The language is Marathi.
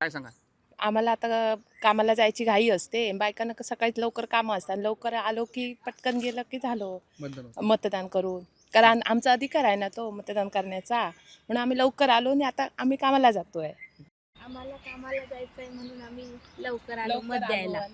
काय सांगा आम्हाला आता कामाला जायची घाई असते. बायकांना कसं सकाळी लवकर कामं असतात लवकर आलो की पटकन गेलं की झालो मतदान मतदान करून. कारण आमचा अधिकार आहे ना तो मतदान करण्याचा. म्हणून आम्ही लवकर आलो आणि आता आम्ही कामाला जातोय. आम्हाला कामाला जायचंय म्हणून आम्ही लवकर आलो मत द्यायला.